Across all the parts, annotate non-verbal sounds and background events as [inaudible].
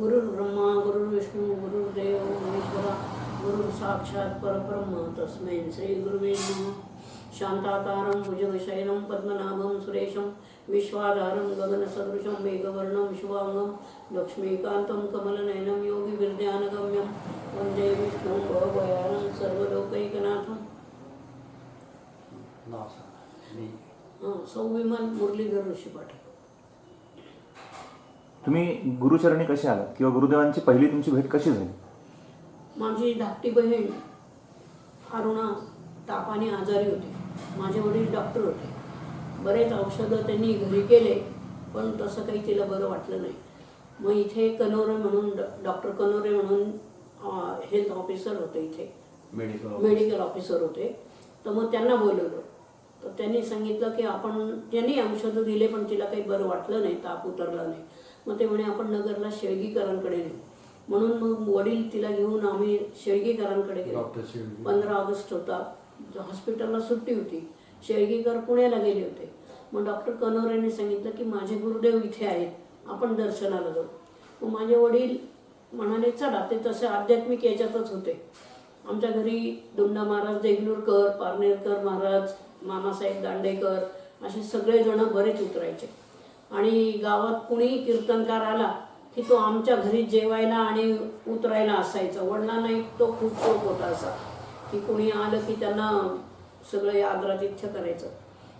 गुरुर्ब्रह्मा गुरुर्विष्णू गुरुर्देव महेश्वरा गुरु साक्षात परब्रह्म तस्मै श्री गुरुवे नमः. शांताकारं भुजगशयनं पद्मनाभं सुरेशं विश्वाधारं गगनसदृशं मेघवर्णं शुभांगं लक्ष्मीकान्तं कमलनयनं योगिविद्यानगम्यं वंदे विष्णुं भवभयानं हं, सौविमान मुरलीधर ऋषी तुम्ही गुरुचरणी कसे आलात? किंवा गुरुदेवांची पहिली तुमची भेट कशी झाली? माझी धाकटी बहीण अरुणा तापाने आजारी होती. माझे वडील डॉक्टर होते. बरेच औषधं त्यांनी घरी केले पण तसं काही तिला बरं वाटलं नाही. मग इथे कनोरे म्हणून डॉक्टर कनोरे म्हणून हेल्थ ऑफिसर होते इथे. मेडिकल मेडिकल ऑफिसर होते. तर मग त्यांना बोलवलं. तर त्यांनी सांगितलं की आपण त्यांनी औषधं दिले पण तिला काही बरं वाटलं नाही ताप उतरला नाही. मग ते म्हणे आपण नगरला शेळगीकरांकडे नेऊ. म्हणून मग वडील तिला घेऊन आम्ही शेळगीकरांकडे गेलो. पंधरा ऑगस्ट होता. हॉस्पिटलला सुट्टी होती. शेळगीकर पुण्याला गेले होते. मग डॉक्टर कनोरेने सांगितलं की माझे गुरुदेव इथे आहेत. आपण दर्शनाला जाऊ. मग माझे वडील म्हणाले चला. ते तसे आध्यात्मिक याच्यातच होते. आमच्या घरी दुमना महाराज देगलूरकर पारनेरकर महाराज मामासाहेब दांडेकर असे सगळे जण बरेच उतरायचे. आणि गावात कुणीही कीर्तनकार आला की तो आमच्या घरी जेवायला आणि उतरायला असायचा. वडिलांना एक तो खूप शोक होता असा की कुणी आलं की त्यांना सगळं आदरातिथ्य करायचं.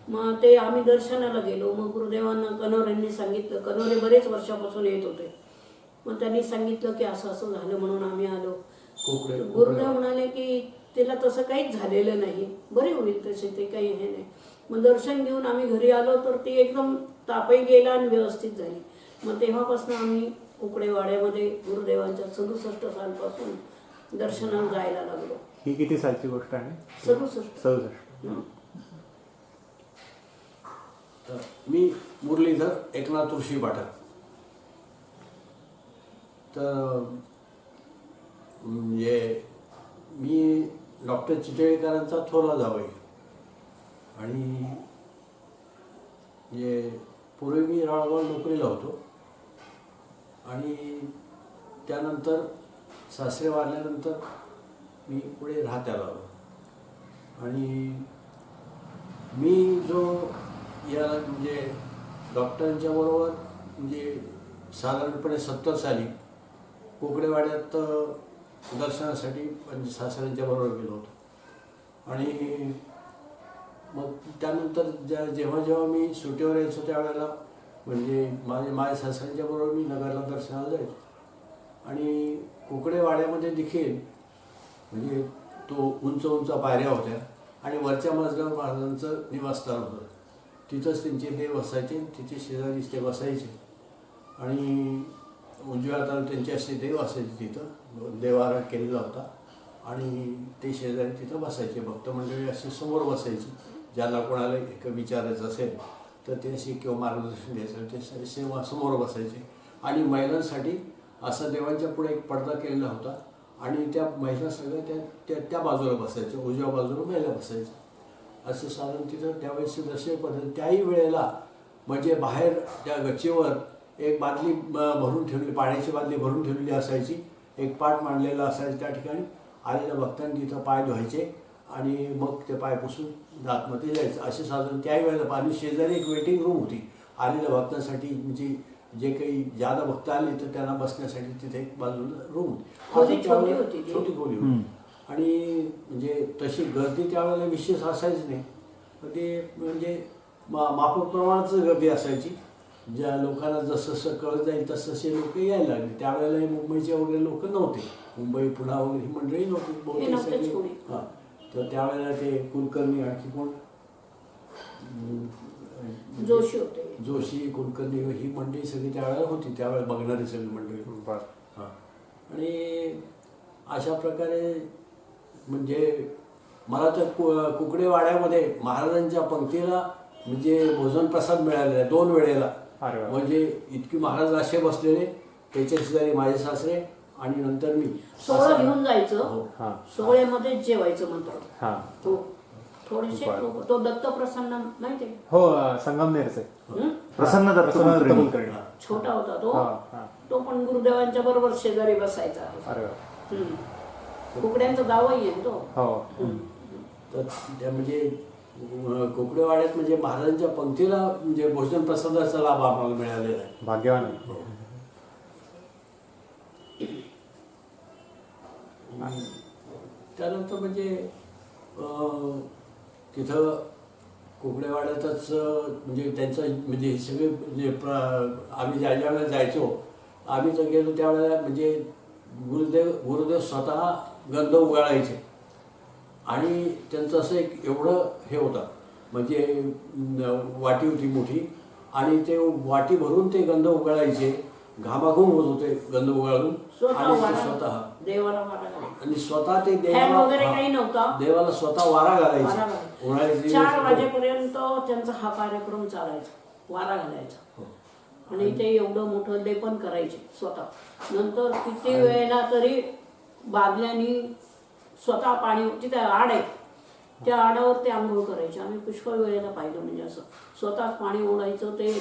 मग ते आम्ही दर्शनाला गेलो. मग गुरुदेवांना कनोरेंनी सांगितलं. कनोरे बरेच वर्षापासून येत होते. मग त्यांनी सांगितलं की असं असं झालं म्हणून आम्ही आलो. गुरुदेव म्हणाले की तिला तसं काहीच झालेलं नाही. बरे होईल तसे ते काही हे नाही. मग दर्शन घेऊन आम्ही घरी आलो तर ती एकदम तापही गेला आणि व्यवस्थित झाली. मग तेव्हापासून आम्ही उकडेवाड्यामध्ये गुरुदेवांच्या सदुसष्ट सालपासून दर्शनाला जायला लागलो. ही किती सालची गोष्ट आहे? सदुसष्ट. सदुसष्ट. तर मी मुरलीधर एकनाथ ऋषी पाठक तर म्हणजे मी डॉक्टर चितळेकरांचा थोरला जावई. आणि म्हणजे पूर्वी मी राळगाव नोकरीला होतो. आणि त्यानंतर सासरे वारल्यानंतर मी पुढे राहत्या आलो. आणि मी जो या म्हणजे डॉक्टरांच्या बरोबर म्हणजे साधारणपणे सत्तर साली कोकडेवाड्यात दर्शनासाठी म्हणजे सासऱ्यांच्या बरोबर गेलो होतो. आणि त्यानंतर ज्या जेव्हा जेव्हा मी सुट्टीवर यायचो त्यावेळेला म्हणजे माझे माझ्या सासऱ्यांच्या बरोबर मी नगरला दर्शनाला जायचो. आणि कोकडेवाड्यामध्ये देखील म्हणजे तो उंच उंच पायऱ्या होत्या आणि वरच्या मजल्यावर महाराजांचं निवासस्थान होतं. तिथंच त्यांचे देव बसायचे तिथे शेजारीच ते बसायचे. आणि उजव्या हाताला त्यांचे असे देव असायचे तिथं देवारा केलेला होता. आणि ते शेजारी तिथं बसायचे भक्त मंडळी असे समोर बसायची. ज्याला कोणाला एक विचारायचं असेल तर त्यांशी किंवा मार्गदर्शन द्यायचं. ते सेवा समोर बसायचे. आणि महिलांसाठी असा देवांच्या पुढे एक पडदा केलेला होता. आणि त्या महिला सगळ्या त्या त्या त्या बाजूला बसायच्या. उजव्या बाजूला महिला बसायच्या. असं साधारण तिथं त्यावेळेस दर्शन पद्धत. त्याही वेळेला म्हणजे बाहेर त्या गच्चीवर एक बादली ब- भरून ठेवली पाण्याची बादली भरून ठेवलेली असायची. एक पाट मांडलेला असायचा त्या ठिकाणी. आलेल्या भक्तांनी तिथं पाय धुवायचे. आणि मग ते पाय पुसून आतमध्ये जायचं. असे साधारण त्याही वेळेला आणि शेजारी एक वेटिंग रूम होती. आलेल्या भक्तांसाठी म्हणजे जे काही ज्यादा भक्त आले तर त्यांना बसण्यासाठी तिथे एक बाजूला रूम होती. छोटी खोली होती. आणि म्हणजे तशी गर्दी त्यावेळेला विशेष असायची नाही. पण ते म्हणजे मा माफकप्रमाणाच गर्दी असायची. ज्या लोकांना जसं जसं कळत जाईल तसं तसे लोक यायला लागले. त्यावेळेला मुंबईचे वगैरे लोक नव्हते. मुंबई पुणा वगैरे ही मंडळी नव्हती. हां. तर त्यावेळेला ते कुलकर्णी आणखी कोण? अं, जोशी होते. जोशी कुलकर्णी ही मंडळी सगळी त्यावेळेला होती. त्यावेळेला बघणारी सगळी मंडळी. हां. आणि अशा प्रकारे म्हणजे मला तर कु कुकडेवाड्यामध्ये महाराजांच्या पंक्तीला म्हणजे भोजन प्रसाद मिळालेला आहे दोन वेळेला. म्हणजे इतकी महाराज असे बसलेले त्याच्या शेजारी माझे सासरे आणि नंतर मी सोहळा असं- घेऊन हो. जायचं हा सोहळ्यामध्ये जेवायचं म्हणतो हा तो थोडेसे. लोक तो दत्त प्रसन्न माहितीये हो संगमनेरचे हं? प्रसन्न दत्त प्रसन्न कुलकर्णी. कुलकर्णी. हां. छोटा होता तो हा हा तो पण गुरुदेवांच्या बरोबर शेजारी बसायचा अरे वा. हम्म. कुकड्यांचा दावाही आहे ना तो हो हम्म. तर त्या म्हणजे अं, कोकडेवाड्यात म्हणजे महाराजांच्या पंक्तीला म्हणजे भोजन प्रसादाचा लाभ आम्हाला मिळालेला आहे भाग्यवान आहे त्यानंतर म्हणजे तिथं कोकडेवाड्यातच म्हणजे त्यांचं म्हणजे सगळे म्हणजे प्र आम्ही ज्या ज्या वेळेला जायचो आम्ही तर गेलो त्यावेळेला म्हणजे गुरुदेव गुरुदेव स्वतः गंध उगाळायचे. आणि त्यांचं असं एक एवढं हे होतं म्हणजे वाटी होती मोठी आणि ते वाटी भरून ते गंध उगाळायचे. घामाघूम होत होते गंध उगाळून स्वतः आणि ते स्वतः. देवाला वारा घालायचा. आणि स्वतः ते फॅन वगैरे हा, काही नव्हता. देवाला स्वतः वारा वारा घालायचे. घालायचा. उन्हाळ्याचे चार दिवस वाजेपर्यंत त्यांचा हा कार्यक्रम चालायचा. वारा घालायचा. हो. आणि ते एवढं मोठं लेपन करायचे स्वतः. नंतर किती वेळेला तरी बादल्यानी स्वतः पाणी तिथे आड आहे त्या आडावर ते आंघोळ करायचे. आम्ही पुष्कळ वेळेला पाहिलं म्हणजे असं. स्वतः पाणी ओढायचं ते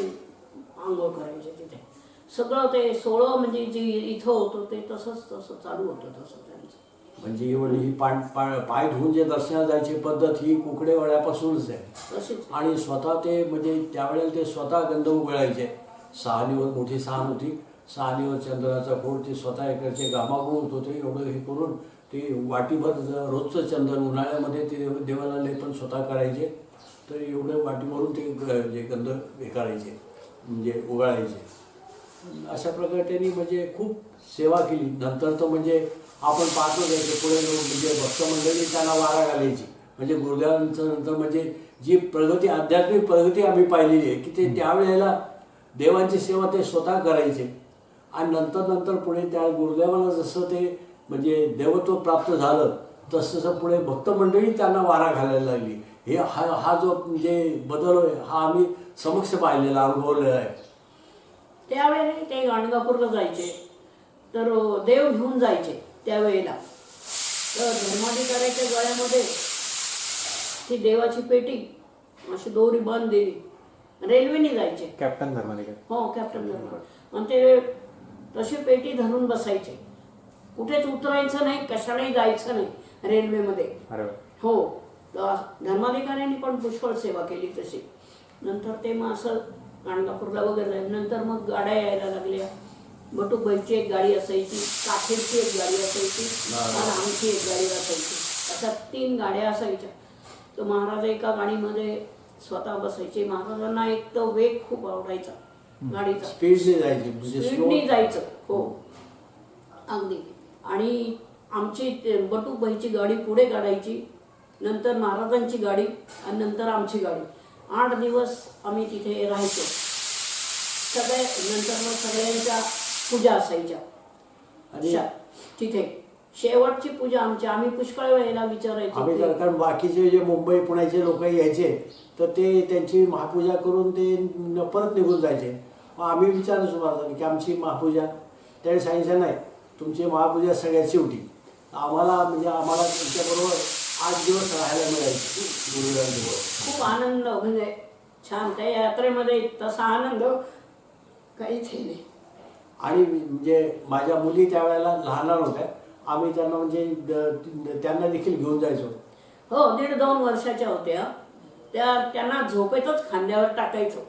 आंघोळ करायचे तिथे. सगळं ते सोळं म्हणजे जे इथं होतं ते तसंच तसं चालू होतं तसं त्यांचं. म्हणजे एवढी ही पाय पाय पाय धुवून जे दर्शनाला जायची पद्धत ही कुकडेवाड्यापासूनच आहे. तशीच. आणि स्वतः ते म्हणजे त्यावेळेला ते स्वतः गंध उगळायचे. सहानीवर मोठी सहान होती. सहानीवर चंदनाचा खोड ते स्वतः इकडचे घामाघूम होत होते एवढं हे करून ते वाटीभर ज- रोजचं चंदन उन्हाळ्यामध्ये ते देव- देवाला लेपन स्वतः करायचे. तर एवढं वाटीभरून ते ग- जे गंध हे करायचे म्हणजे उगाळायचे. अशा प्रकारे त्यांनी म्हणजे खूप सेवा केली. नंतर तर म्हणजे आपण पाहतो त्याचे पुढे म्हणजे भक्त मंडळी त्यांना वारा घालायची. म्हणजे गुरुदेवांचं नंतर म्हणजे जी प्रगती आध्यात्मिक प्रगती आम्ही पाहिलेली आहे की ते त्यावेळेला देवांची सेवा ते स्वतः करायचे. आणि नंतर नंतर पुढे त्या गुरुदेवाला जसं ते म्हणजे देवत्व प्राप्त झालं तसं तसं पुढे भक्त मंडळी त्यांना वारा घालायला लागली. हे हा हा जो म्हणजे बदल आहे हा आम्ही समक्ष पाहिलेला अनुभवलेला आहे. त्यावेळेला ते गाणगापूरला जायचे. तर देव घेऊन जायचे त्यावेळेला. तर धर्माधिकाऱ्याच्या गळ्यामध्ये ती देवाची पेटी अशी दोरी बंद दिली रेल्वेने जायचे. कॅप्टन धर्माधिकारी. हो कॅप्टन धर्माधिकारी. आणि ते तशी पेटी धरून बसायचे. कुठेच उतरायचं नाही कशालाही जायचं नाही रेल्वेमध्ये. हो तर धर्माधिकाऱ्यांनी पण पुष्कळ सेवा केली तशी. नंतर ते मग असं गाणगापूरला वगैरे. नंतर मग गाड्या यायला लागल्या. बटुकबाईची एक गाडी असायची काठेरची एक गाडी असायची आणि आमची एक गाडी असायची. अशा तीन गाड्या असायच्या. तर महाराज एका गाडीमध्ये स्वतः बसायचे. महाराजांना एक तर वेग खूप आवडायचा गाडीचा. स्पीडने जायची म्हणजे जायचं हो. अगदी. आणि आमची बटूकबाईची गाडी पुढे काढायची नंतर महाराजांची गाडी आणि नंतर आमची गाडी. आठ दिवस आम्ही तिथे राहायचो. सगळे नंतर मग सगळ्यांच्या पूजा असायच्या. आणि शा- तिथे. शेवटची पूजा आमची. आम्ही पुष्कळ वेळेला विचारायचो आम्ही की- कारण बाकीचे जे मुंबई पुण्याचे लोक यायचे तर ते त्यांची महापूजा करून ते न- परत निघून जायचे. मग आम्ही विचारायचो महाराजांनी की आमची महापूजा? त्यावेळी सांगितलं नाही तुमची महापूजा सगळ्यात शेवटी. आम्हाला म्हणजे आम्हाला त्यांच्याबरोबर आठ दिवस राहायला मिळायचे. खूप आनंद म्हणजे छान. त्या यात्रेमध्ये तसा आनंद काहीच हे नाही. आणि म्हणजे माझ्या मुली त्यावेळेला लहान लहान होत्या. आम्ही त्यांना म्हणजे द- त्यांना देखील घेऊन जायचो. हो दीड दोन वर्षाच्या होत्या. त्या त्यांना झोपेतच खांद्यावर टाकायचो.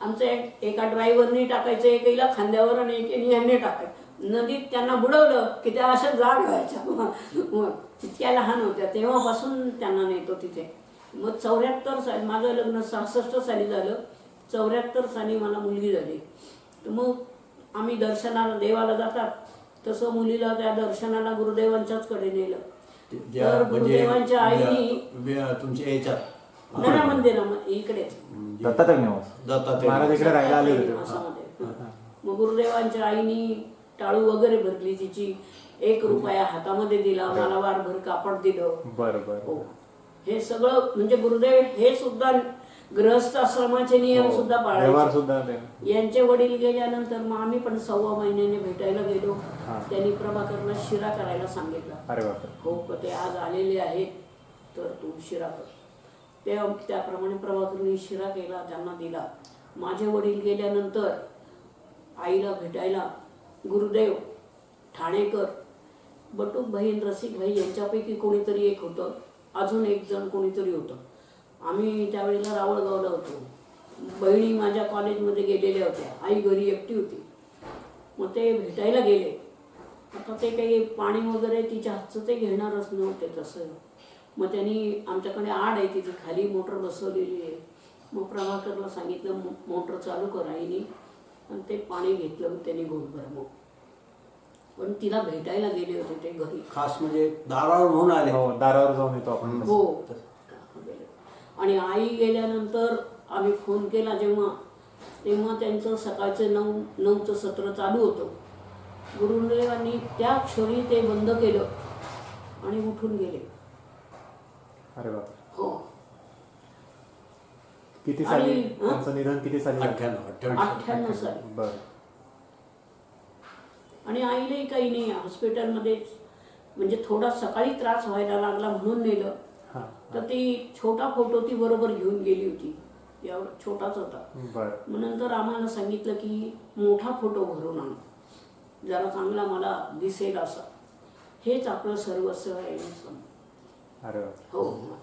आमचं एक एका ड्रायव्हरनी टाकायचं एकीला खांद्यावर आणि एकीने यांनी टाकायचं. नदीत त्यांना बुडवलं की त्या अशा जाग व्हायच्या. [laughs] मग इतक्या लहान होत्या. तेव्हापासून त्यांना नेतो तिथे. मग चौऱ्याहत्तर साली माझं लग्न सहासष्ट साली झालं. चौऱ्याहत्तर साली मला मुलगी झाली. तर मग आम्ही दर्शनाला देवाला जातात. तसं मुलीला त्या दर्शनाला गुरुदेवांच्याच कडे नेलं. तर म्हणजे गुरुदेवांच्या आईनी तुमच्या याच्यात. दत्तात्रय निवास दत्तात्रय. महाराज इकडे राहायला आले होते. निवासामध्ये. मग गुरुदेवांच्या आईनी टाळू वगैरे भरली. तिची एक रुपया हातामध्ये दिला. मला वारभर कापड दिलं. बरं बरं. हो सगळं म्हणजे गुरुदेव हे सुद्धा गृहस्थ आश्रमाचे नियम हो. सुद्धा पाळायचे. यांचे वडील गेल्यानंतर मग आम्ही पण सव्वा महिन्याने भेटायला गेलो. त्यांनी प्रभाकरला शिरा करायला सांगितलं. हो ते आज आलेले आहेत तर तू शिरा कर. ते त्याप्रमाणे प्रभाकरने शिरा केला त्यांना दिला. माझे वडील गेल्यानंतर आईला भेटायला गुरुदेव ठाणेकर बटूक बहीण रसिक भाई यांच्यापैकी कोणीतरी एक होतं. अजून एक जण कोणीतरी होतं. आम्ही त्यावेळेला रावळगावला होतो. बहिणी माझ्या कॉलेजमध्ये गेलेल्या होत्या. आई घरी एकटी होती. मग ते भेटायला गेले. आता ते काही पाणी वगैरे तिच्या हातचं ते घेणारच नव्हते तसं. मग त्यांनी आमच्याकडे आड आहे तिथे खाली मोटर बसवलेली आहे. मग प्रभाकरला सांगितलं मोटर चालू कर आईने. आणि ते पाणी घेतलं त्यांनी घोटभर मग. पण तिला भेटायला गेले होते ते घरी. खास म्हणजे दारावर म्हणून आले. हो दारावर जाऊन येतो आपण. हो. आणि आई गेल्यानंतर आम्ही फोन केला जेव्हा तेव्हा त्यांचं सकाळचं नऊ नऊचं सत्र चालू होतं. गुरुदेवांनी त्या क्षणी ते बंद केलं आणि उठून गेले. अरे बाप हो. किती साली? त्यांचं निधन किती साली. अठ्ठ्याण्णव साली. बर. आणि आईलाही काही नाही हॉस्पिटलमध्ये म्हणजे थोडा सकाळी त्रास व्हायला लागला म्हणून नेलं. तर ती छोटा फोटो ती बरोबर घेऊन गेली होती. एवढा छोटाच होता. मग नंतर आम्हाला सांगितलं की मोठा फोटो भरून आण. जरा चांगला मला दिसेल असा. हेच आपलं सर्वस्व आहे हो.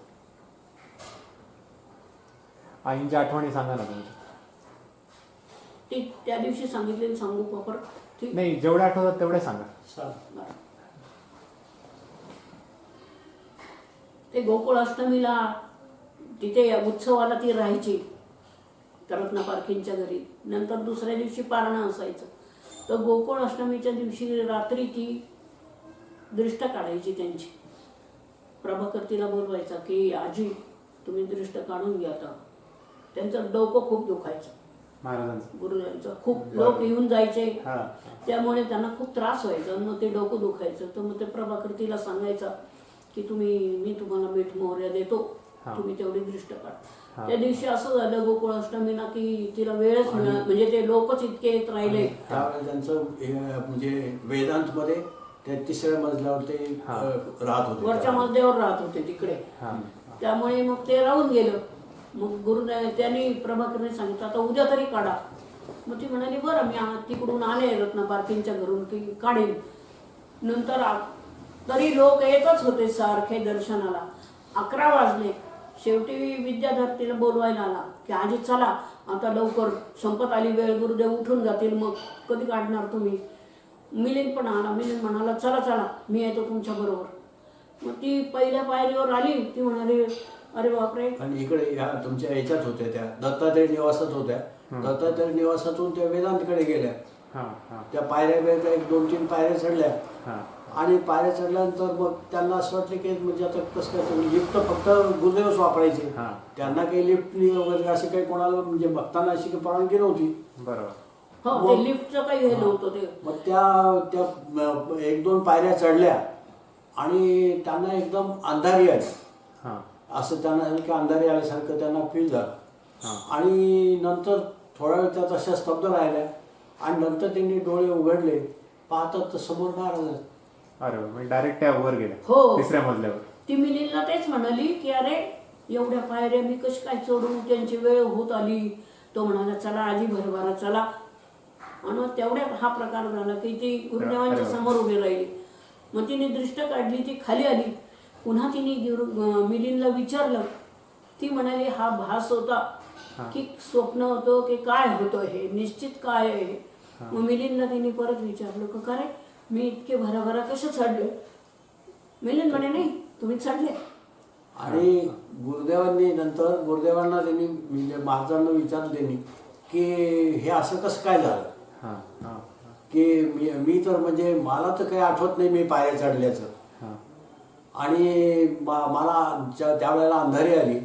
आईंच्या आठवणी सांगा ना ती त्या दिवशी सांगितले सांगू का परत? ठीक नाही जेवढ्या आठवतात तेवढे सांगा. सांग. ते गोकुळ अष्टमीला तिथे उत्सवाला ती राहायची रत्ना पारखींच्या घरी. नंतर दुसऱ्या दिवशी पारणं असायचं. तर गोकुळ अष्टमीच्या दिवशी रात्री ती दृष्ट काढायची त्यांची. प्रभाकर तिला बोलवायचा की आजी तुम्ही दृष्ट काढून घ्या आता. त्यांचं डोकं खूप दुखायचं. महाराजांचं. गुरुजांचं खूप लोक येऊन जायचे. हा. त्यामुळे त्यांना खूप त्रास व्हायचा. मग ते डोकं दुखायचं. तर मग ते प्रभाकर तिला सांगायचा की तुम्ही मी तुम्हाला मीठ मोहऱ्या देतो. हा. तुम्ही तेवढी दृष्ट काढ. हा. त्या दिवशी असं झालं गोकुळ अष्टमीला की तिला वेळच मिळाला. म्हणजे ते लोकच इतके येत राहिले. त्यांचं म्हणजे वेदांत मध्ये त्या तिसऱ्या मजल्यावर ते. अ, राहत होते. वरच्या मजल्यावर राहत होते तिकडे. हा. त्यामुळे मग ते राहून गेलं. मग गुरु त्यांनी प्रभाकरने सांगितलं आता उद्या तरी काढा. मग ती म्हणाली बरं मी तिकडून आले रत्ना पार्किंगच्या घरून की काढेन. नंतर आ- तरी लोक येतच होते सारखे दर्शनाला. अकरा वाजले. शेवटी विद्याधर तिला बोलवायला आला की आजी चला आता लवकर संपत आली वेळ गुरुदेव उठून जातील मग कधी काढणार तुम्ही? मिलिंद पण आला मिलिंद म्हणाला चला चला मी येतो तुमच्या बरोबर. मग ती पहिल्या पायरीवर आली ती म्हणाली अरे बापरे. आणि इकडे ह्या तुमच्या ह्याच्यात होत्या त्या दत्तात्रय निवासात होत्या. दत्तात्रय निवासातून त्या वेदांतकडे गेल्या. त्या पायऱ्या बियऱ्या एक दोन तीन पायऱ्या चढल्या. हा. आणि पायऱ्या चढल्यानंतर मग त्यांना असं वाटलं की म्हणजे आता कसं काय तुम्ही लिफ्ट फक्त गुरुदेवच वापरायचे. हा. त्यांना काही लिफ्ट वगैरे असे काही कोणाला म्हणजे भक्तांना अशी काही परवानगी नव्हती. बरोबर. हो ते लिफ्टचं काही हे नव्हतं ते. मग त्या त्या एक दोन पायऱ्या चढल्या. आणि त्यांना एकदम अंधारी आली. हा असं त्यांना झालं की अंधारी आल्यासारखं त्यांना फील झालं. आणि नंतर थोड्या वेळ त्या तशा स्तब्ध राहिल्या. आणि नंतर त्यांनी डोळे उघडले. पाहतात तर समोर महाराज. अरे म्हणजे डायरेक्ट त्या वर गेल्या. हो. तिसऱ्या मजल्यावर. ती मिलिंदला तेच म्हणाली की अरे एवढ्या पायऱ्या मी कशी काय चढू? त्यांची वेळ होत आली. तो म्हणाला चला आजी भरभरा चला. आणि तेवढ्यात हा प्रकार झाला की ती गुरुदेवांच्या समोर उभी राहिली. मग तिने दृष्ट काढली ती खाली आली. पुन्हा तिने मिलिंदला विचारलं. ती म्हणाली हा भास होता की स्वप्न होतं की काय होतं हे? निश्चित काय आहे हे? मग मिलिंदला तिने परत विचारलं का का रे? मी इतके भराभरा कसे चढले? मिलिंद म्हणे नाही तुम्ही चढले. आणि गुरुदेवांनी नंतर गुरुदेवांना त्यांनी म्हणजे महाराजांना विचारलं त्यांनी की हे असं कसं काय झालं? की मी मी तर म्हणजे मला तर काही आठवत नाही मी पायऱ्या चढल्याचं. हा आणि मा- मला ज्या त्यावेळेला अंधारी आली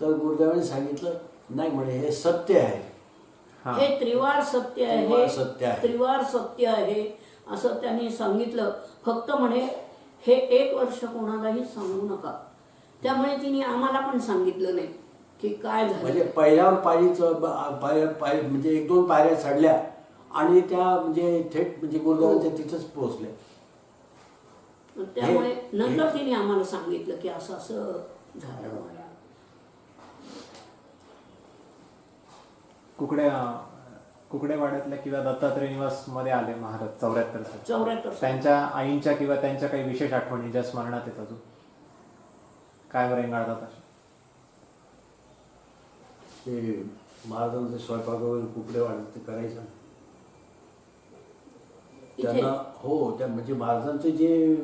तर गुरुदेवांनी सांगितलं नाही म्हणे हे सत्य आहे. हा. हे त्रिवार सत्य आहे. त्रिवार सत्य आहे. त्रिवार सत्य आहे असं त्यांनी सांगितलं. फक्त म्हणे हे एक वर्ष कोणालाही सांगू नका. त्यामुळे तिने आम्हाला पण सांगितलं नाही की काय झालं. म्हणजे पहिल्यावर पायरीचं पाय म्हणजे एक दोन पायऱ्या चढल्या आणि त्या म्हणजे थेट म्हणजे गुरुदेवांच्या तिथंच पोहोचल्या. त्यामुळे हे- नंतर तिने आम्हाला सांगितलं की असं असं झालं. कुकड्या कुकडेवाड्यातल्या किंवा दत्तात्रय निवासमध्ये आले महाराज चौऱ्याहत्तर चौऱ्याहत्तर. त्यांच्या आईंच्या किंवा त्यांच्या काही विशेष आठवणी ज्या स्मरणात येत अजून? काय बरं रेंगाळतात अशा ते महाराजांचे स्वयंपाक वगैरे कुकडे वाढत ते करायचं. त्यांना हो त्या म्हणजे महाराजांचे जे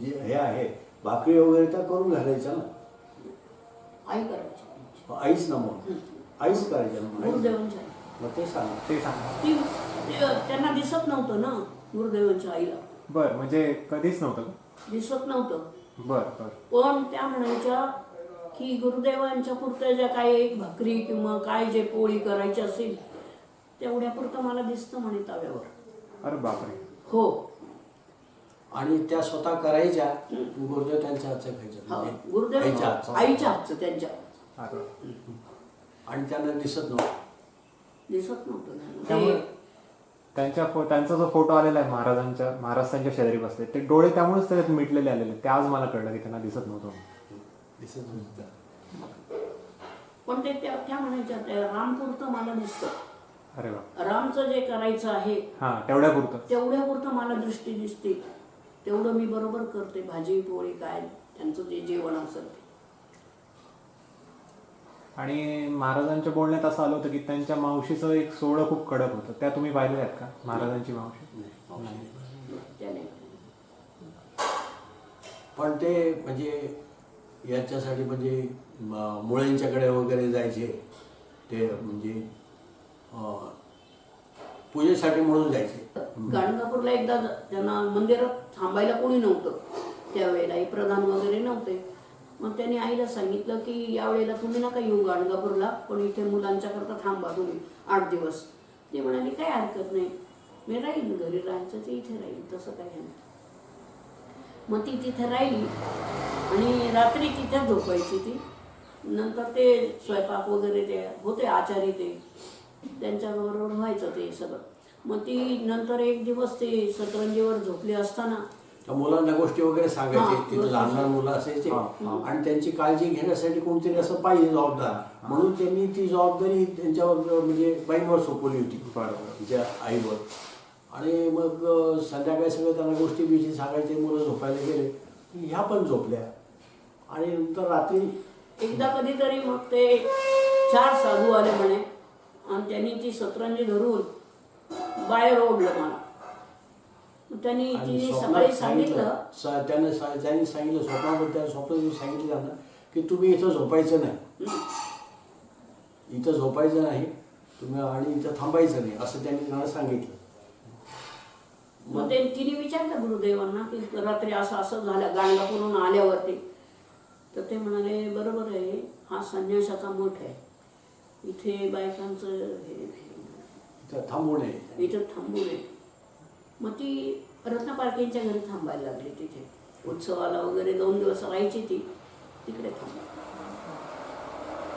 जे हे आहे भाकरी वगैरे त्या करून घालायच्या ना. आई करायची आईच. ना मग. आईच करायच्या ना मग. गुरुदेवांची आई मग ते सांग ते सांगा. त्यांना दिसत नव्हतं ना गुरुदेवांच्या आईला. बर म्हणजे कधीच नव्हतं? दिसत नव्हतं. बर बर. पण त्या म्हणायच्या की गुरुदेवांच्या पुरत्या ज्या काय एक भाकरी किंवा काय जे पोळी करायची असेल तेवढ्या पुरतं मला दिसतं म्हणे तव्यावर. अरे बापरे. हो. आणि त्या स्वतः करायच्या गुरुदेव त्यांच्या हातचं खायच्या हा, म्हणजे आईच्या हातचं. आईच्या हातचं त्यांच्या. आणि त्यांना दिसत नव्हतं. दिसत नव्हतं. त्यामुळे ते त्यांच्या फो- त्यांचा जो फोटो आलेला आहे महाराजांच्या महाराज त्यांच्या शेजारी बसले ते डोळे त्यामुळेच त्याच्यात मिटलेले आलेले ते आज मला कळलं की त्यांना दिसत नव्हतं. दिसत नव्हतं. पण ते त्या त्या म्हणायच्या रामपुरतं मला दिसतं. अरे वा. रामचं जे करायचं आहे हा तेवढ्या पुरतं तेवढ्यापुरतं मला दृष्टी दिसते. तेवढं मी बरोबर करते भाजी पोळी काय त्यांचं जे जेवण असेल ते. आणि महाराजांच्या बोलण्यात असं आलं होतं की त्यांच्या मावशीचं एक सोहळं खूप कडक होतं. त्या तुम्ही पाहिलेल्या आहेत का महाराजांची मावशी? पण ते म्हणजे याच्यासाठी म्हणजे म- मुळ्यांच्याकडे वगैरे जायचे ते म्हणजे पूजेसाठी म्हणून जायचे. गाणगापूरला एकदा त्यांना मंदिरात थांबायला कोणी नव्हतं. त्यावेळेला प्रधान वगैरे नव्हते. मग त्यांनी आईला सांगितलं की यावेळेला तुम्ही नका येऊ गाणगापूरला पण इथे मुलांच्याकरता थांबा तुम्ही आठ दिवस. ते म्हणाले काय हरकत नाही. मी राहील घरी राहायचं ते इथे राहील तसं काही नाही. मग ती तिथे राहिली आणि रात्री तिथे झोपायची ती. नंतर ते स्वयंपाक वगैरे ते होते आचारी ते. त्यांच्याबरोबर व्हायचं ते सगळं. मग ती नंतर एक दिवस ते सतरंजीवर झोपली असताना त्या मुलांना गोष्टी वगैरे सांगायचे हा, तिथे लहान लहान मुलं असायचे. हा, हा. आणि त्यांची काळजी घेण्यासाठी कोणतरी असं पाहिजे जबाबदार. म्हणून त्यांनी ती जबाबदारी त्यांच्यावर म्हणजे बाईंवर सोपवली होती. बरोबर. तिच्या आईवर. आणि मग अं, संध्याकाळी सगळं त्यांना गोष्टी बिष्टी सांगायचे मुलं झोपायला गेले. की ह्या पण झोपल्या. आणि नंतर रात्री एकदा कधीतरी मग ते चार साधू आले म्हणे. आणि त्यांनी ती सतरंजी धरून बाहेर ओढलं मला. त्यांनी ती सकाळी सांगितलं त्यानं त्यांनी सांगितलं स्वप्नामध्ये त्या स्वप्नात सांगितलं त्यांना की तुम्ही इथं झोपायचं नाही. इथं झोपायचं नाही तुम्ही आणि इथं थांबायचं नाही असं त्यांनी त्यांना सांगितलं. मग ते तिने विचारलं गुरुदेवांना की रात्री असं असं झालं गाणगापूरून आल्यावरती. तर ते म्हणाले बरोबर आहे हा संन्यासाचा मठ आहे. इथे बायकांचं हे इथं थांबू नये इथं थांबू नये मग ती रत्न पारखेंच्या घरी थांबायला लागली तिथे. उत्सवाला वगैरे दोन दिवस राहायची ती. तिकडे थांबली.